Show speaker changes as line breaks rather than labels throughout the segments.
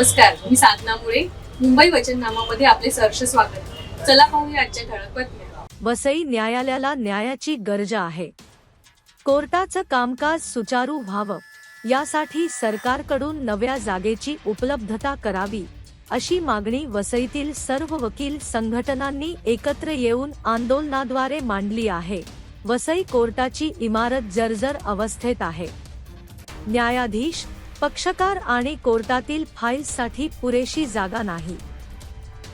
नमस्कार मी साधना मुळे मुंबई वचननामामध्ये आपले सहर्ष स्वागत. चला पाहूया आजच्या ठळक बातम्या.
वसई न्यायालयाला न्यायाची गरज आहे. कोर्टाचं कामकाज सुचारू व्हावं यासाठी सरकारकडून नव्या जागेची उपलब्धता करावी अशी मागणी वसईतील सर्व वकील संघटनांनी एकत्र येऊन आंदोलनाद्वारे मांडली आहे. वसई कोर्टाची इमारत जर्जर अवस्थेत आहे. न्यायाधीश पक्षकार आणि कोर्टातील फाईल्ससाठी पुरेशी जागा नाही.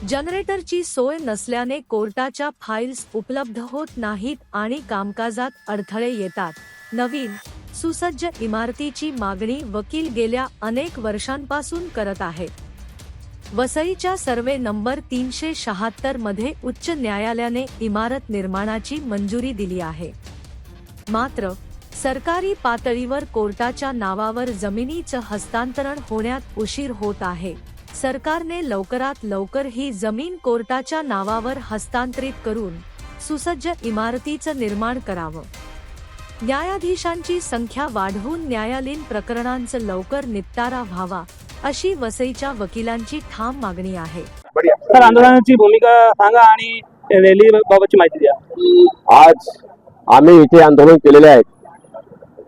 जनरेटरची सोय नसल्याने कोर्टाच्या फाईल्स उपलब्ध होत नाहीत आणि कामकाजात अडथळे येतात. नवीन सुसज्ज इमारतीची मागणी वकील गेल्या अनेक वर्षांपासून करत आहेत. वसईच्या सर्वे नंबर तीनशे शहात्तरमध्ये उच्च न्यायालयाने इमारत निर्माणाची मंजुरी दिली आहे. मात्र सरकारी पातळीवर कोर्टाच्या नावावर जमिनीचं हस्तांतरण होण्यात उशीर होत आहे. सरकारने लवकरात लवकर ही जमीन कोर्टाच्या नावावर हस्तांतरित करून सुसज्ज इमारतीचं निर्माण करावं. न्यायाधीशांची संख्या वाढवून न्यायालयीन प्रकरणांचं लवकर निपटारा व्हावा अशी वसईच्या वकिलांची ठाम मागणी आहे.
आंदोलनाची भूमिका सांगा आणि रॅली बाबतची माहिती द्या.
आज आम्ही इथे आंदोलन केलेले आहेत.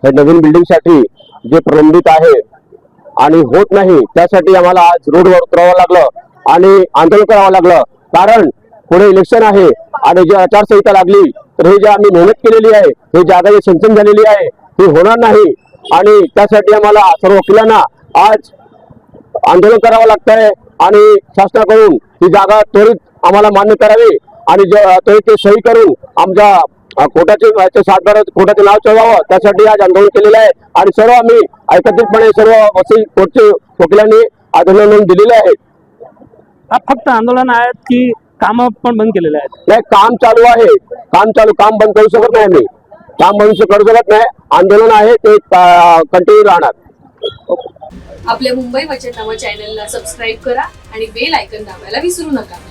हे नवीन बिल्डिंगसाठी जे प्रलंबित आहे आणि होत नाही त्यासाठी आम्हाला आज रोडवर उतरावं लागलं आणि आंदोलन करावं लागलं. कारण पुढे इलेक्शन आहे आणि जी आचारसंहिता लागली तर हे जे आम्ही मेहनत केलेली आहे हे जागा जी संचन झालेली आहे ती होणार नाही. आणि त्यासाठी आम्हाला सर्व वकिलांना आज आंदोलन करावं लागत आहे आणि शासनाकडून ही जागा त्वरित आम्हाला मान्य करावी आणि जे त्वरित ते सही करून आमच्या याचे सातबारा कोर्टाचे नाव चढवावं त्यासाठी आज आंदोलन केलेलं आहे. आणि सर्व आम्ही एकत्रितपणे सर्व वसई कोर्टचे वकिलांनी आंदोलन दिलेले आहे.
हा फक्त आंदोलन आहेत की काम पण बंद केलेले आहेत?
नाही काम चालू आहे. काम चालू काम बंद करू शकत नाही आम्ही. काम बंद करू शकत नाही. आंदोलन आहे ते कंटिन्यू राहणार.
आपल्या मुंबई वचननामा चॅनलला सबस्क्राईब करा आणि बेल आयकन दाबायला विसरू नका.